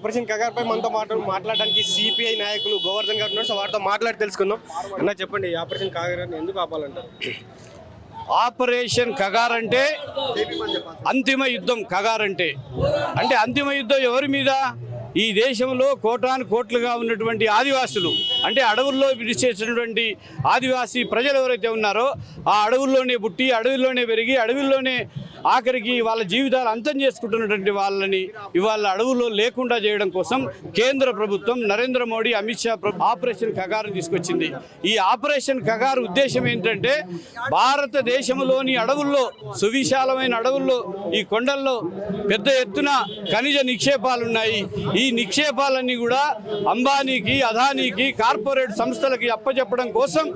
Operation Kagar పై మనతో మాట మాట్లాడడానికి సిపిఐ నాయకులు గోవర్ధన్ గారు ఉన్నారు. సో వారితో మాట్లాడి తెలుసుకుందాం. అన్న చెప్పండి ఆపరేషన్ కగార్ ఎందుకు ఆపాలంటారు? ఆపరేషన్ కగార్ అంటే అంతిమ యుద్ధం కగార్ అంటే. అంటే అంతిమ యుద్ధం ఎవరి మీద? ఈ దేశంలో కోటాను కోట్లుగా ఉన్నటువంటి ఆదివాసులు. అంటే అడవుల్లో విడిచేసినటువంటి ఆదివాసీ ప్రజలు ఎవరైతే ఉన్నారో ఆ అడవుల్లోనే పుట్టి అడవుల్లోనే పెరిగి అడవుల్లోనే ఆఖరికి వాళ్ళ జీవితాలు అంతం చేసుకుంటున్నటువంటి వాళ్ళని ఇవాళ అడవుల్లో లేకుండా చేయడం కోసం కేంద్ర ప్రభుత్వం నరేంద్ర మోడీ అమిత్ షా ఆపరేషన్ కగారు తీసుకొచ్చింది. ఈ ఆపరేషన్ కగారు ఉద్దేశం ఏంటంటే భారతదేశంలోని అడవుల్లో సువిశాలమైన అడవుల్లో ఈ కొండల్లో పెద్ద ఎత్తున ఖనిజ నిక్షేపాలు ఉన్నాయి. ఈ నిక్షేపాలన్నీ కూడా అంబానీకి అదానీకి కార్పొరేట్ సంస్థలకి అప్పచెప్పడం కోసం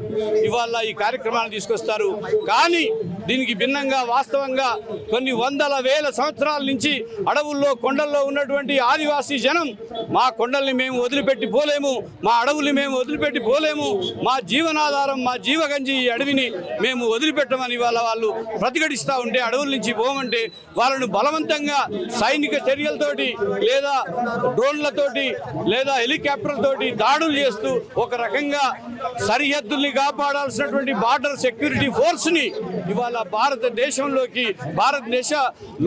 ఇవాళ ఈ కార్యక్రమాన్ని తీసుకొస్తారు. కానీ దీనికి భిన్నంగా వాస్తవంగా కొన్ని వందల వేల సంవత్సరాల నుంచి అడవుల్లో కొండల్లో ఉన్నటువంటి ఆదివాసీ జనం మా కొండల్ని మేము వదిలిపెట్టి పోలేము మా అడవుల్ని మేము వదిలిపెట్టి పోలేము మా జీవనాధారం మా జీవగంజి ఈ అడవిని మేము వదిలిపెట్టమని వాళ్ళ వాళ్ళు ప్రతిఘటిస్తూ ఉంటే అడవుల నుంచి పోమంటే వాళ్ళను బలవంతంగా సైనిక చర్యలతోటి లేదా డ్రోన్లతోటి లేదా హెలికాప్టర్లతోటి దాడులు చేస్తూ ఒక రకంగా సరిహద్దుల్ని కాపాడాల్సినటువంటి బార్డర్ సెక్యూరిటీ ఫోర్స్ని ఇవాళ భారతదేశంలోకి భారతదేశ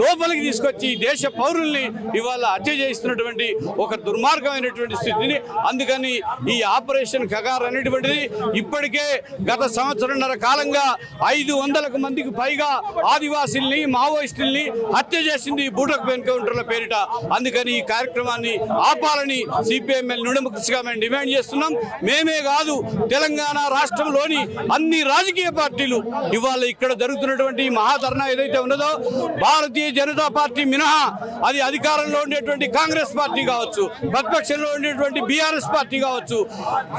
లోపలికి తీసుకొచ్చి ఈ దేశ పౌరుల్ని ఇవాళ హత్య చేస్తున్నటువంటి ఒక దుర్మార్గమైనటువంటి స్థితిని అందుకని ఈ ఆపరేషన్ కగార్ అనేటువంటిది ఇప్పటికే గత సంవత్సరంన్నర కాలంగా ఐదు వందలకు మందికి పైగా ఆదివాసీల్ని మావోయిస్టుల్ని హత్య చేసింది ఈ బూటక్ ఎన్కౌంటర్ల పేరిట. అందుకని ఈ కార్యక్రమాన్ని ఆపాలని సిపిఎంఎల్ నుండముఖగా మేము డిమాండ్ చేస్తున్నాం. మేమే కాదు తెలంగాణ రాష్ట్రంలోని అన్ని రాజకీయ పార్టీలు ఇవాళ ఇక్కడ జరుగుతున్నటువంటి ఈ మహాధర్నా ఏదైతే ఉన్నదో భారతీయ జనతా పార్టీ మినహా అది అధికారంలో ఉండేటువంటి కాంగ్రెస్ పార్టీ కావచ్చు ప్రతిపక్షంలో ఉండేటువంటి బీఆర్ఎస్ పార్టీ కావచ్చు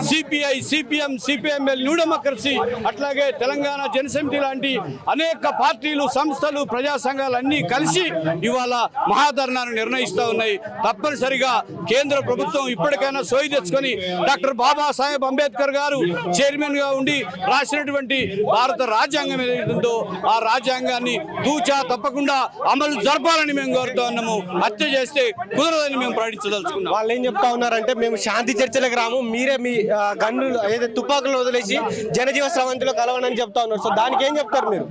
CPI CPM CPML New Democracy అట్లాగే తెలంగాణ జనసమితి లాంటి అనేక పార్టీలు సంస్థలు ప్రజా సంఘాలు అన్నీ కలిసి ఇవాళ మహాధర్నాను నిర్ణయిస్తూ ఉన్నాయి. తప్పనిసరిగా కేంద్ర ప్రభుత్వం ఇప్పటికైనా సోయి తెచ్చుకొని డాక్టర్ బాబాసాహెబ్ అంబేద్కర్ గారు చైర్మన్గా ఉండి రాసినటువంటి భారత రాజ్యాంగం ఏదైతుందో ఆ రాజ్యాంగాన్ని తూచా తప్పకుండా అమలు జరపాలని మేము కోరుతా ఉన్నాము. హత్య చేస్తే కుదరదని మేము ప్రకటించదలుచుకున్నాం. వాళ్ళు ఏం చెప్తా ఉన్నారంటే మేము శాంతి చర్చలకు రాము మీరే మీ ఆ, గన్నులు ఏదైతే తుపాకులు వదిలేసి జనజీవ స్రవంతిలో కలవనని చెప్తా ఉన్నారు. సో దానికి ఏం చెప్తారు మీరు?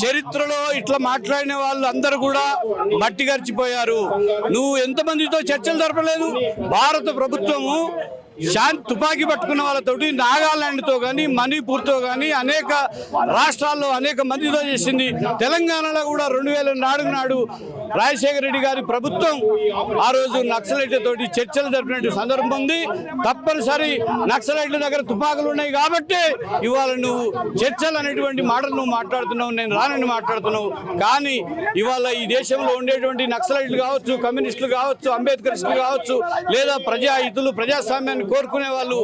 చరిత్రలో ఇట్లా మాట్లాడిన వాళ్ళు అందరూ కూడా మట్టి గరిచిపోయారు. నువ్వు ఎంతమందితో చర్చలు జరపలేదు? భారత ప్రభుత్వము శాంతి తుపాకీ పట్టుకున్న వాళ్ళతోటి నాగాలాండ్తో కానీ మణిపూర్తో కానీ అనేక రాష్ట్రాల్లో అనేక మందితో చేసింది. తెలంగాణలో కూడా రెండు వేల నాడు నాడు రాజశేఖర రెడ్డి గారి ప్రభుత్వం ఆ రోజు నక్సలైట్లతో చర్చలు జరిపినట్టు సందర్భం ఉంది. తప్పనిసరి నక్సలైట్ల దగ్గర తుపాకులు ఉన్నాయి కాబట్టి ఇవాళ నువ్వు చర్చలు అనేటువంటి మాటలు నువ్వు మాట్లాడుతున్నావు నేను రానని మాట్లాడుతున్నావు. కానీ ఇవాళ ఈ దేశంలో ఉండేటువంటి నక్సలైట్లు కావచ్చు కమ్యూనిస్టులు కావచ్చు అంబేద్కరిస్టులు కావచ్చు లేదా ప్రజాహితులు ప్రజాస్వామ్యాన్ని కోరుకునే వాళ్ళు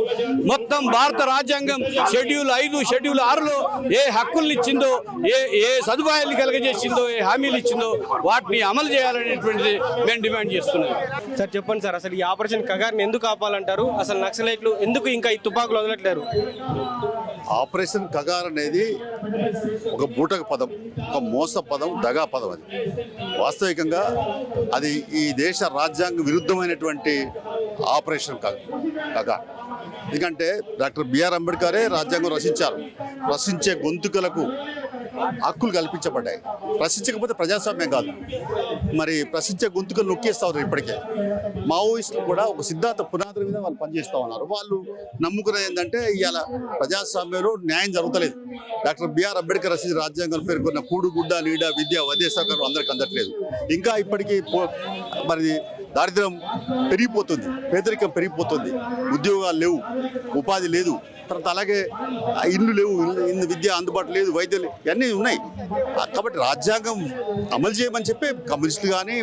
మొత్తం భారత రాజ్యాంగం షెడ్యూల్ ఐదు షెడ్యూల్ ఆరులో ఏ హక్కుల్ని ఇచ్చిందో ఏ ఏ సదుపాయాలు కలగజేసిందో ఏ హామీలు ఇచ్చిందో వాటిని అమలు చేయాలనేటువంటిది మేము డిమాండ్ చేస్తున్నాం. సార్ చెప్పండి సార్ అసలు ఈ ఆపరేషన్ కగార్ని ఎందుకు ఆపాలంటారు? అసలు నక్సలైట్లు ఎందుకు ఇంకా ఈ తుపాకులు వదలట్లేరు? ఆపరేషన్ కగార్ అనేది ఒక బూటక పదం ఒక మోస పదం దగా పదం అది. వాస్తవికంగా అది ఈ దేశ రాజ్యాంగ విరుద్ధమైనటువంటి ఆపరేషన్ క- కగార్. ఎందుకంటే డాక్టర్ బిఆర్ అంబేద్కరే రాజ్యాంగం రచించారు. రచించే గొంతుకలకు హక్కులు కల్పించబడ్డాయి. ప్రశ్నించకపోతే ప్రజాస్వామ్యం కాదు. మరి ప్రశ్నించే గొంతుకలు నొక్కేస్తూ ఉన్నారు ఇప్పటికే. మావోయిస్టులు కూడా ఒక సిద్ధాంత పునాదుల మీద వాళ్ళు పనిచేస్తూ ఉన్నారు. వాళ్ళు నమ్ముకున్నది ఏంటంటే ఇవాళ ప్రజాస్వామ్యంలో న్యాయం జరుగుతలేదు. డాక్టర్ బిఆర్ అంబేద్కర్ రచించిన రాజ్యాంగంలో పేర్కొన్న కూడుగుడ్డ నీడ విద్య వైద్య సౌకర్యం అందరికి అందట్లేదు. ఇంకా ఇప్పటికీ మరి దారిద్ర్యం పెరిగిపోతుంది పేదరికం పెరిగిపోతుంది. ఉద్యోగాలు లేవు ఉపాధి లేదు. తర్వాత అలాగే ఆ ఇల్లు లేవు ఇల్లు- విద్య అందుబాటు లేదు వైద్యులు ఇవన్నీ ఉన్నాయి. కాబట్టి రాజ్యాంగం అమలు చేయమని చెప్పి కమ్యూనిస్టులు కానీ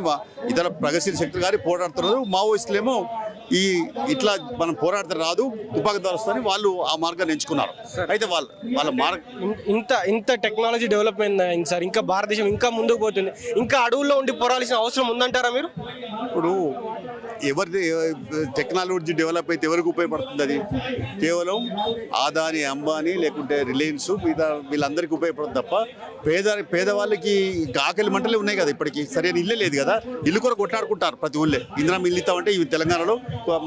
ఇతర ప్రగతిశీల శక్తులు కానీ పోరాడుతున్నారు. మావోయిస్టులేమో ఈ ఇట్లా మనం పోరాడితే రాదు తుపాకీదారు వస్తారని వాళ్ళు ఆ మార్గాన్ని ఎంచుకున్నారు. అయితే వాళ్ళు వాళ్ళ మార్గ ఇంత ఇంత టెక్నాలజీ డెవలప్మెంట్ అయింది సార్. ఇంకా భారతదేశం ఇంకా ముందుకు పోతుంది. ఇంకా అడవుల్లో ఉండి పోరాల్సిన అవసరం ఉందంటారా మీరు? ఇప్పుడు ఎవరి టెక్నాలజీ డెవలప్ అయితే ఎవరికి ఉపయోగపడుతుంది అది? కేవలం ఆదాని అంబానీ లేకుంటే రిలయన్స్ మిగతా వీళ్ళందరికీ ఉపయోగపడుతుంది తప్ప పేద పేదవాళ్ళకి ఇంకా ఆకలి మంటలే ఉన్నాయి కదా ఇప్పటికి. సరైన ఇల్లే లేదు కదా. ఇల్లు కూడా కొట్లాడుకుంటారు ప్రతి ఊళ్ళే. ఇందిరా ఇల్లు ఇస్తామంటే ఇవి తెలంగాణలో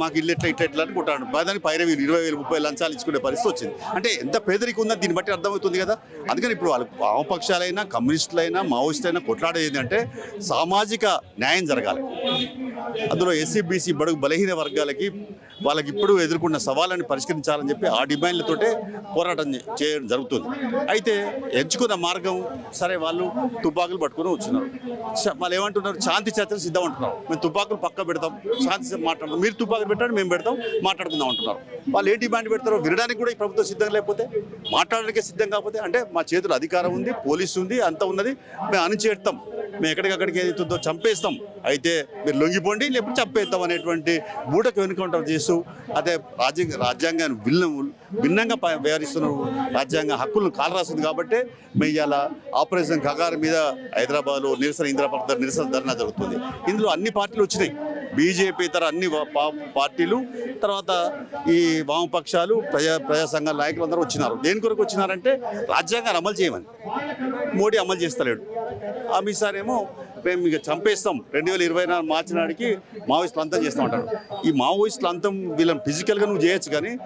మాకు ఇల్లు ఎట్లా ఇట్లా ఎట్లా అని కొట్టాడు పేదానికి పైరవి ఇరవై వేలు ముప్పై లంచాలు ఇచ్చుకునే పరిస్థితి వచ్చింది. అంటే ఎంత పేదరికం ఉందని దీన్ని బట్టి అర్థమవుతుంది కదా. అందుకని ఇప్పుడు వాళ్ళు వామపక్షాలైనా కమ్యూనిస్టులైనా మావోయిస్టులైనా కొట్లాడేది ఏంటంటే సామాజిక న్యాయం జరగాలి. అందులో ఎస్సీ బీసీ బడుగు బలహీన వర్గాలకి వాళ్ళకి ఇప్పుడు ఎదుర్కొన్న సవాళ్ళని పరిష్కరించాలని చెప్పి ఆ డిమాండ్లతోటే పోరాటం చేయడం జరుగుతుంది. అయితే ఎంచుకున్న మార్గం సరే వాళ్ళు తుపాకులు పట్టుకుని వచ్చినారు. వాళ్ళు ఏమంటున్నారు? శాంతి చర్చలు సిద్ధం అంటున్నారు. మేము తుపాకులు పక్క పెడతాం. శాంతి చర్చ మాట్లాడతాం. మీరు తుపాకులు పెట్టండి మేము పెడతాం మాట్లాడుకుందాం అంటున్నారు. వాళ్ళు ఏ డిమాండ్ పెడతారో వినడానికి కూడా ఈ ప్రభుత్వం సిద్ధం లేకపోతే మాట్లాడడానికే సిద్ధం కాకపోతే అంటే మా చేతులు అధికారం ఉంది పోలీసు ఉంది అంత ఉన్నది మేము అణిచేస్తాం. మేము ఎక్కడికక్కడికి ఏదైతుందో చంపేస్తాం. అయితే మీరు లొంగిపోండి లేకపోతే చంపేస్తాం అనేటువంటి బూటకు వెనుకౌంటర్ చేస్తూ అదే రాజ్యాంగ రాజ్యాంగాన్ని భిన్న భిన్నంగా వ్యవహరిస్తున్న రాజ్యాంగ హక్కులను కాలరాస్తుంది కాబట్టి మేము ఇవాళ ఆపరేషన్ కగారు మీద హైదరాబాద్లో నిరసన ఇంద్రపర్ద నిరసన ధర్నా జరుగుతుంది. ఇందులో అన్ని పార్టీలు వచ్చినాయి. బీజేపీ ఇతర అన్ని వా- పా- పార్టీలు తర్వాత ఈ వామపక్షాలు ప్రజా ప్రజా సంఘాల నాయకులు అందరూ వచ్చినారు. దేని కొరకు వచ్చినారంటే రాజ్యాంగాన్ని అమలు చేయమని. మోడీ అమలు చేస్తలేడు. అమిత్ ఏమో మేము ఇక చంపేస్తాం. రెండు వేల ఇరవై నాలుగు మార్చి నాటికి మావోయిస్టులు అంతం చేస్తాం ఉంటాడు ఈ మావోయిస్టులు అంతం వీళ్ళని ఫిజికల్గా నువ్వు చేయొచ్చు కానీ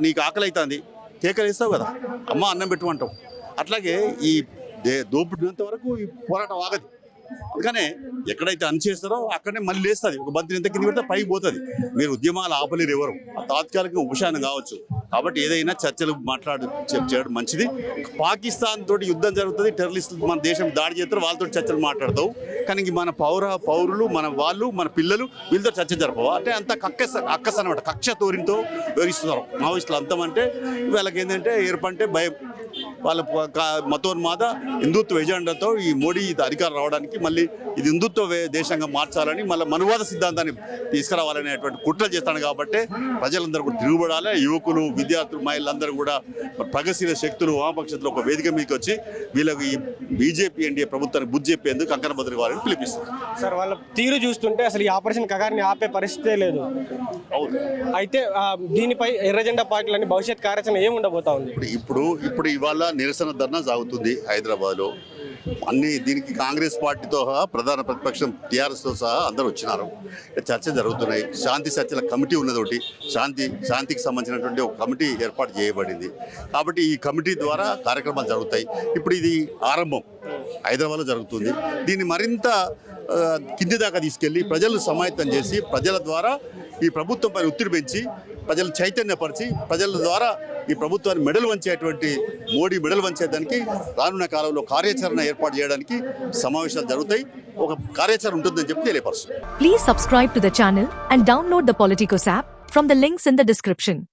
నీకు ఆకలి అవుతుంది కేకలు వేస్తావు కదా. అమ్మ అన్నం పెట్టుకుంటావు అట్లాగే ఈ దే దోపిడినంత వరకు ఈ పోరాటం ఆగదు. అందుకనే ఎక్కడైతే అనిచేస్తారో అక్కడనే మళ్ళీ లేస్తుంది. ఒక బంతి ఎంత కింద పెడితే పైకి పోతుంది. మీరు ఉద్యమాలు ఆపలేరు ఎవరు. ఆ తాత్కాలిక ఉపశానం కావచ్చు. కాబట్టి ఏదైనా చర్చలు మాట్లాడు చేయడం మంచిది. పాకిస్తాన్ తోటి యుద్ధం జరుగుతుంది. టెర్రరిస్టులు మన దేశం దాడి చేస్తారు. వాళ్ళతో చర్చలు మాట్లాడతావు. కానీ మన పౌర పౌరులు మన వాళ్ళు మన పిల్లలు వీళ్ళతో చర్చ జరపవు? అంటే అంత కక్కస అక్కస అనమాట కక్ష తోరింతో వివరిస్తున్నారు మావోయిస్టులు అంతమంటే అంటే వీళ్ళకి ఏంటంటే ఏర్పంటే భయం. వాళ్ళ మతోన్మాద హిందుత్వ ఎజెండాతో ఈ మోడీ అధికారం రావడానికి మళ్ళీ ఇది హిందుత్వ దేశంగా మార్చాలని మళ్ళీ మనువాద సిద్ధాంతాన్ని తీసుకురావాలనేటువంటి కుట్రలు చేస్తాను కాబట్టి ప్రజలందరూ కూడా తిరుగుబడాలి. యువకులు విద్యార్థులు మహిళలందరూ కూడా ప్రగతిశీల శక్తులు వామపక్షతులు ఒక వేదిక మీదకి వచ్చి వీళ్ళకి ఈ బీజేపీ ఎన్డీఏ ప్రభుత్వానికి బుద్ధి చెప్పేందుకు కంకణ బద్రి వారిని పిలిపిస్తారు సార్ వాళ్ళ తీరు చూస్తుంటే అసలు ఈ ఆపరేషన్ కగారిని ఆపే పరిస్థితే లేదు. అవును. అయితే దీనిపై ఎర్రజెండా పార్టీలని భవిష్యత్ కార్యాచరణ ఏమి ఉండబోతా ఉంది? ఇప్పుడు ఇప్పుడు ఇప్పుడు ఇవాళ నిరసన ధర్నా సాగుతుంది హైదరాబాద్లో. అన్ని దీనికి కాంగ్రెస్ పార్టీతో సహా ప్రధాన ప్రతిపక్షం టీఆర్ఎస్తో సహా అందరూ వచ్చినారు. చర్చ జరుగుతున్నాయి. శాంతి చర్చల కమిటీ ఉన్నదోటి శాంతి శాంతికి సంబంధించినటువంటి ఒక కమిటీ ఏర్పాటు చేయబడింది. కాబట్టి ఈ కమిటీ ద్వారా కార్యక్రమాలు జరుగుతాయి. ఇప్పుడు ఇది ఆరంభం. హైదరాబాద్లో జరుగుతుంది. దీన్ని మరింత కింది దాకా తీసుకెళ్ళి ప్రజలను సమాయత్తం చేసి ప్రజల ద్వారా ఈ ప్రభుత్వంపై ఒత్తిడి పెంచి ప్రజలు చైతన్యపరిచి ప్రజల ద్వారా ఈ ప్రభుత్వాన్ని మెడల్ వంచేటువంటి మోడీ మెడల్ వంచేదానికి రానున్న కాలంలో కార్యాచరణ ఏర్పాటు చేయడానికి సమావేశాలు జరుగుతాయి. ఒక కార్యాచరణ ఉంటుందని చెప్పి తెలియపరుస్తుంది. Please subscribe to the channel and download the Politicos app from the links in the description